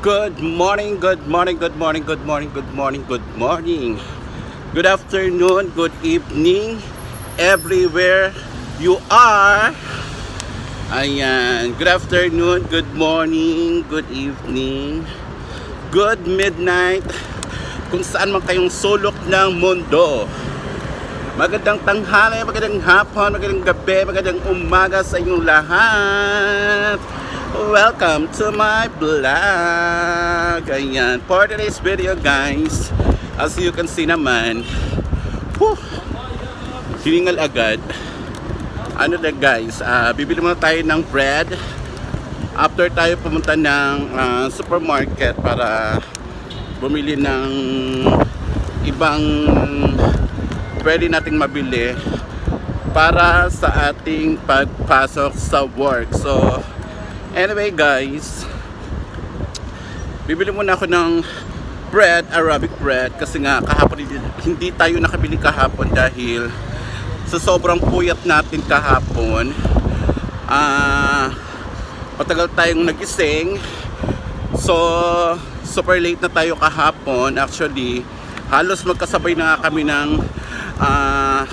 Good morning, good morning, good morning, good morning, good morning, good morning. Good afternoon, good evening, everywhere you are. Ayan, good afternoon, good morning, good evening, good midnight, kung saan man kayong sulok ng mundo. Magandang tanghali, magandang hapon, magandang gabi, magandang umaga sa inyong lahat. Welcome to my vlog. Ayan, for today's video guys, as you can see naman, whew, hiningal agad. Ano na guys, ah, bibili muna tayo ng bread. After tayo pumunta ng ah, supermarket para bumili ng ibang pwede nating mabili para sa ating pagpasok sa work. So, anyway guys, bibili muna ako ng bread, Arabic bread kasi nga kahapon hindi, tayo nakabili kahapon dahil sa sobrang puyat natin kahapon ah matagal tayong nagising. So super late na tayo kahapon. Actually halos magkasabay na kami ng ah,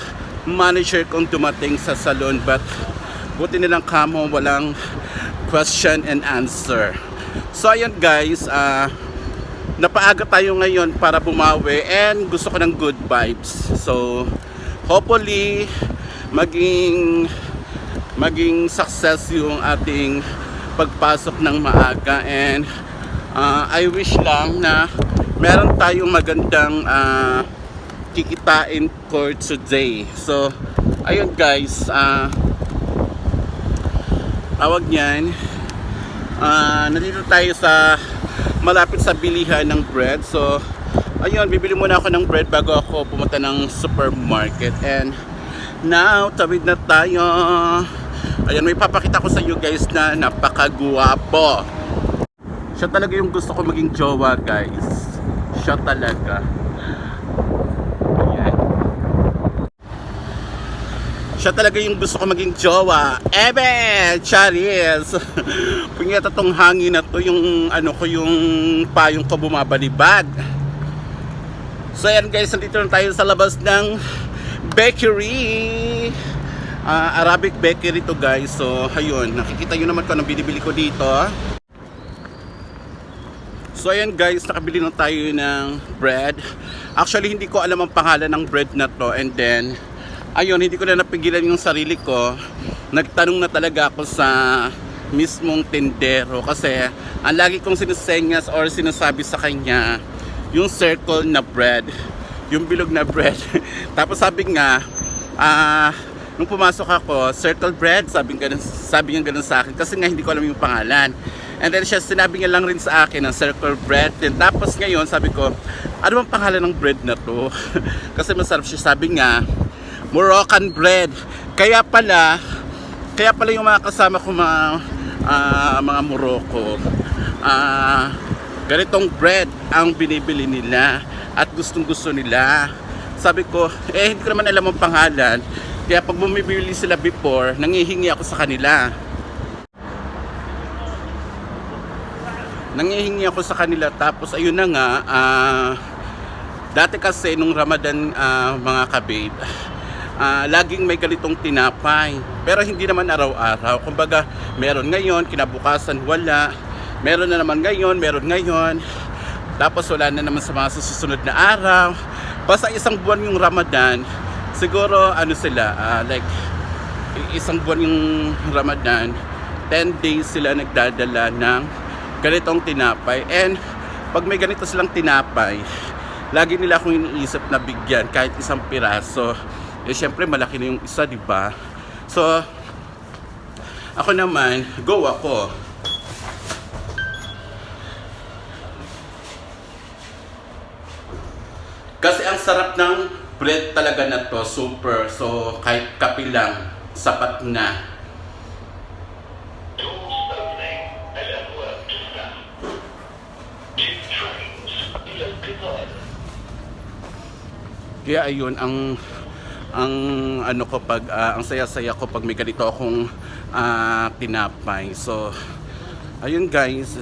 manager kong dumating sa salon. But buti nilang kamo walang question and answer. So ayun guys ah napaaga tayo ngayon para bumawi and gusto ko ng good vibes. So hopefully maging maging success yung ating pagpasok ng maaga. And ah, I wish lang na meron tayong magandang ah, kikitain for today. So, ayun guys, ah tawag niyan, ah nandito tayo sa malapit sa bilihan ng bread. So, ayun, bibili muna ako ng bread bago ako pumunta ng supermarket. And now, tawid na tayo. Ayan, may papakita ko sa you guys na napakaguwapo. Siya talaga yung gusto ko maging jowa, guys. Siya talaga. Siya talaga yung gusto ko maging jowa. Ebe! Charis! Punyata tong hangin na to, yung ano ko, yung payong ko bumabalibag. So ayan guys, nandito na tayo sa labas ng bakery. Ah, Arabic bakery to guys. So ayun, nakikita nyo naman kung anong binibili ko dito. So ayan guys, nakabili na tayo ng bread. Actually hindi ko alam ang pangalan ng bread na to and then ayun, hindi ko na napigilan yung sarili ko. Nagtanong na talaga ako sa mismong tindero kasi ang lagi kong sinisenyas or sinasabi sa kanya yung circle na bread, yung bilog na bread. Tapos sabi nga, ah, nung pumasok ako, circle bread, sabi, ganun, sabi niya ganun sa akin kasi nga hindi ko alam yung pangalan. And then siya sinabi niya lang rin sa akin ng circle bread. Then tapos ngayon sabi ko, ano bang pangalan ng bread na to? kasi masarap siya. Sabi nga, Moroccan bread. Kaya pala, kaya pala yung mga kasama ko mga ah, mga Morocco, ah, ganitong bread ang binibili nila at gustong gusto nila. Sabi ko, eh hindi ko naman alam ang pangalan. Kaya pag bumibili sila before, nangihingi ako sa kanila. Nangihingi ako sa kanila tapos ayun na nga, ah, dati kasi nung Ramadan ah, mga kababe, ah, laging may ganitong tinapay. Pero hindi naman araw-araw. Kumbaga, meron ngayon, kinabukasan wala. Meron na naman ngayon, meron ngayon. Tapos wala na naman sa mga susunod na araw. Basta isang buwan yung Ramadan, siguro ano sila, ah, like isang buwan yung Ramadan, 10 days sila nagdadala ng ganitong tinapay. And pag may ganito silang tinapay, lagi nila akong iniisip na bigyan kahit isang piraso. Eh syempre malaki na yung isa, di ba? So ako naman, go ako. Kasi ang sarap ng bread talaga na to, super. So kahit kape lang, sapat na. Kaya ayun ang ang ano ko pag ah, ang saya-saya ko pag may ganito akong ah, tinapay. So ayun guys,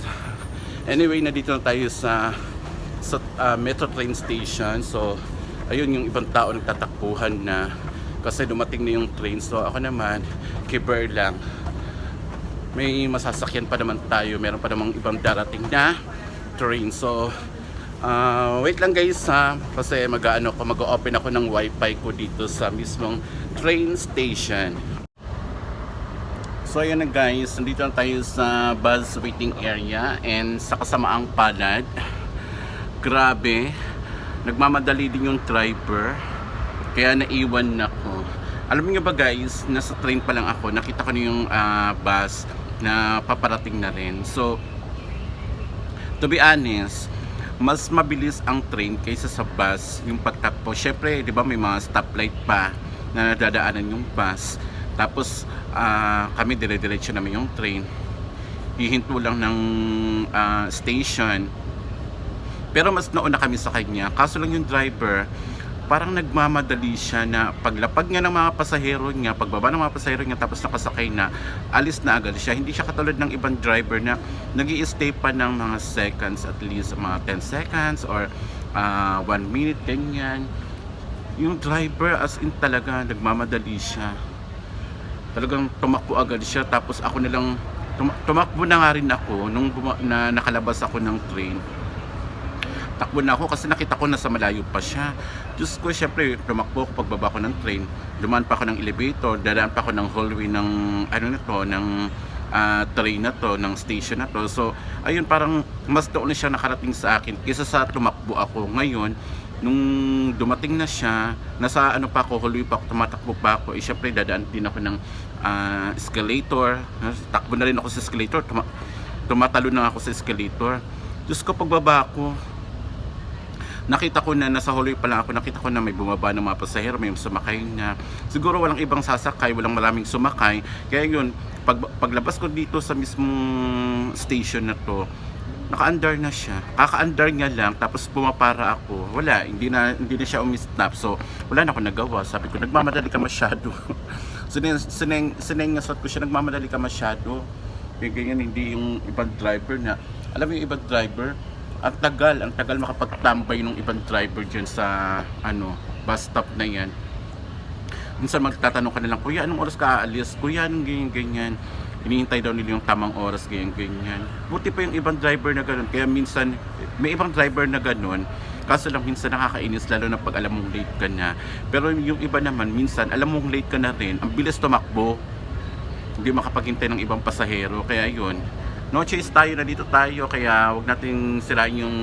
Anyway, nandito na tayo sa sa ah, metro train station. So, ayun yung ibang tao nagtatakbuhan na kasi dumating na yung train. So, ako naman, kiber lang. May masasakyan pa naman tayo. Meron pa namang ibang darating na train. So, ah, wait lang guys ha. Kasi mag-ano ko, mag-open ako ng wifi ko dito sa mismong train station. So ayan na guys, nandito na tayo sa bus waiting area and sa kasamaang palad. Grabe, nagmamadali din yung driver. Kaya naiwan na ko. Alam niyo ba guys, nasa train pa lang ako, nakita ko na yung ah, bus na paparating na rin. So, to be honest, mas mabilis ang train kaysa sa bus yung pagtakbo. Syempre, di ba may mga stoplight pa na nadadaanan yung bus. Tapos, ah, kami dire-diretso namin yung train. Hihinto lang ng ah, station. Pero mas nauna kami sa kanya. Kaso lang yung driver, parang nagmamadali siya na paglapag niya ng mga pasahero niya, pagbaba ng mga pasahero niya tapos nakasakay na, alis na agad siya. Hindi siya katulad ng ibang driver na nag stay pa ng mga seconds, at least mga 10 seconds or 1 minute, ganyan. Yung driver as in talaga, nagmamadali siya. Talagang tumakbo agad siya tapos ako na lang, tum- tumakbo na nga rin ako nung na nakalabas ako ng train takbo na ako kasi nakita ko nasa malayo pa siya. Diyos ko, syempre, tumakbo ako pagbaba ko ng train. Dumaan pa ako ng elevator, dadaan pa ako ng hallway ng, ano na to, ng ah, train na to, ng station na to. So, ayun, parang mas doon na siya nakarating sa akin kaysa sa tumakbo ako. Ngayon, nung dumating na siya, nasa ano pa ako, hallway pa ako, tumatakbo pa ako. Eh, syempre, dadaan din ako ng ah, escalator. Takbo na rin ako sa escalator. Tuma- tumatalo na ako sa escalator. Diyos ko, pagbaba ko, nakita ko na nasa hallway pa lang ako, nakita ko na may bumaba ng mga pasahero, may sumakay na. Siguro walang ibang sasakay, walang maraming sumakay. Kaya yun, pag, paglabas ko dito sa mismong station na to, naka-under na siya. Kaka-under niya lang, tapos pumapara ako. Wala, hindi na, hindi na siya umistop. So, wala na ako nagawa. Sabi ko, nagmamadali ka masyado. sineng, sineng, sinengasat ko siya, nagmamadali ka masyado. Kaya ganyan, hindi yung ibang driver na, alam mo yung ibang driver, ang tagal, ang tagal makapagtambay ng ibang driver dyan sa ano, bus stop na yan. Minsan magtatanong ka nilang, Kuya, anong oras ka aalis? Kuya, anong ganyan, ganyan. Hinihintay daw nila yung tamang oras, ganyan, ganyan. Buti pa yung ibang driver na ganun. Kaya minsan, may ibang driver na ganun. Kaso lang minsan nakakainis lalo na pag alam mong late ka na. Pero yung iba naman, minsan alam mong late ka na rin, ang bilis tumakbo. Hindi makapaghintay ng ibang pasahero. Kaya yun, no choice tayo na dito tayo kaya wag nating sirain yung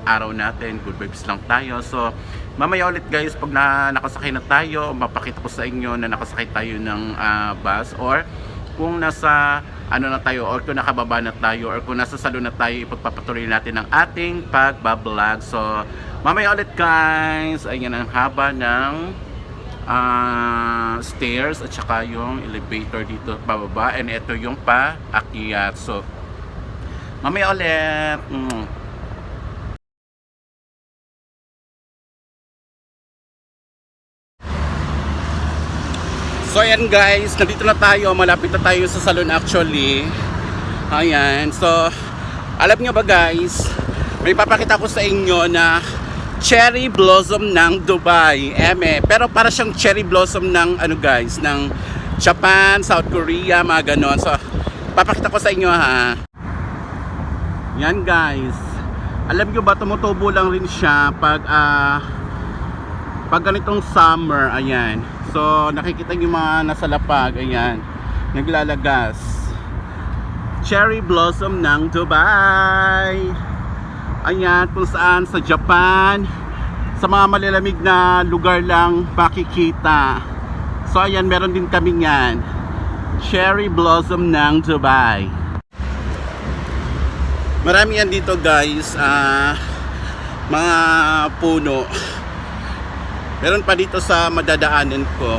araw natin. Good vibes lang tayo. So mamaya ulit guys pag na, nakasakay na tayo mapakita ko sa inyo na nakasakay tayo ng ah, bus. Or kung nasa ano na tayo or kung nakababa na tayo or kung nasa salon na tayo ipagpapatuloy natin ang ating pagbablog. So mamaya ulit guys. Ayan ang haba ng ah, stairs at saka yung elevator dito pababa and ito yung paakyat. So Mamaya ulit. Mm. So ayan guys, nandito na tayo, malapit na tayo sa salon actually. Ayan, so alam nyo ba guys, may papakita ko sa inyo na cherry blossom ng Dubai, eme. Pero para siyang cherry blossom ng ano guys, ng Japan, South Korea, mga ganon. So papakita ko sa inyo ha. Yan guys. Alam nyo ba tumutubo lang rin siya pag ah pag ganitong summer, ayan. So nakikita nyo mga nasa lapag, ayan. Naglalagas. Cherry blossom ng Dubai. Ayan, kung saan sa Japan, sa mga malalamig na lugar lang makikita. So ayan, meron din kami yan. Cherry blossom ng Dubai. Marami yan dito guys, ah mga puno. Meron pa dito sa madadaanan ko.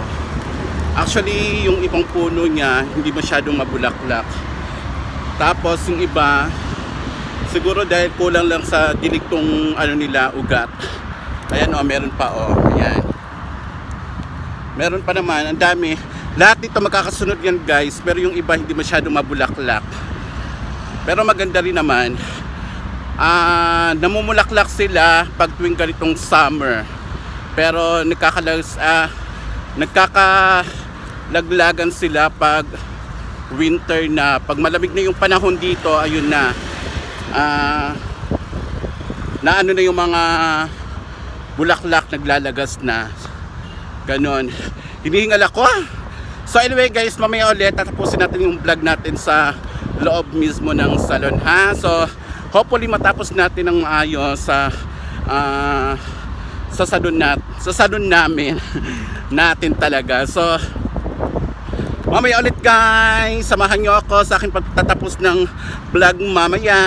Actually, yung ibang puno niya, hindi masyadong mabulaklak. Tapos yung iba, siguro dahil kulang lang sa diligtong ano nila, ugat. Ayan o, meron pa o. Ayan. Meron pa naman, ang dami. Lahat dito magkakasunod yan guys, pero yung iba hindi masyadong mabulaklak. Pero maganda rin naman. ah, namumulaklak sila pag tuwing ganitong summer. Pero nagkakalas ah, nagkakalaglagan sila pag winter na. Pag malamig na yung panahon dito, ayun na. Ah, na ano na yung mga bulaklak naglalagas na. Ganon. Hinihingal ako ah. So anyway guys, mamaya ulit tatapusin natin yung vlog natin sa loob mismo ng salon ha. So hopefully matapos natin ng maayos sa ah, sa salon nat sa salon namin natin talaga. So mamaya ulit guys, samahan nyo ako sa aking pagtatapos ng vlog mamaya.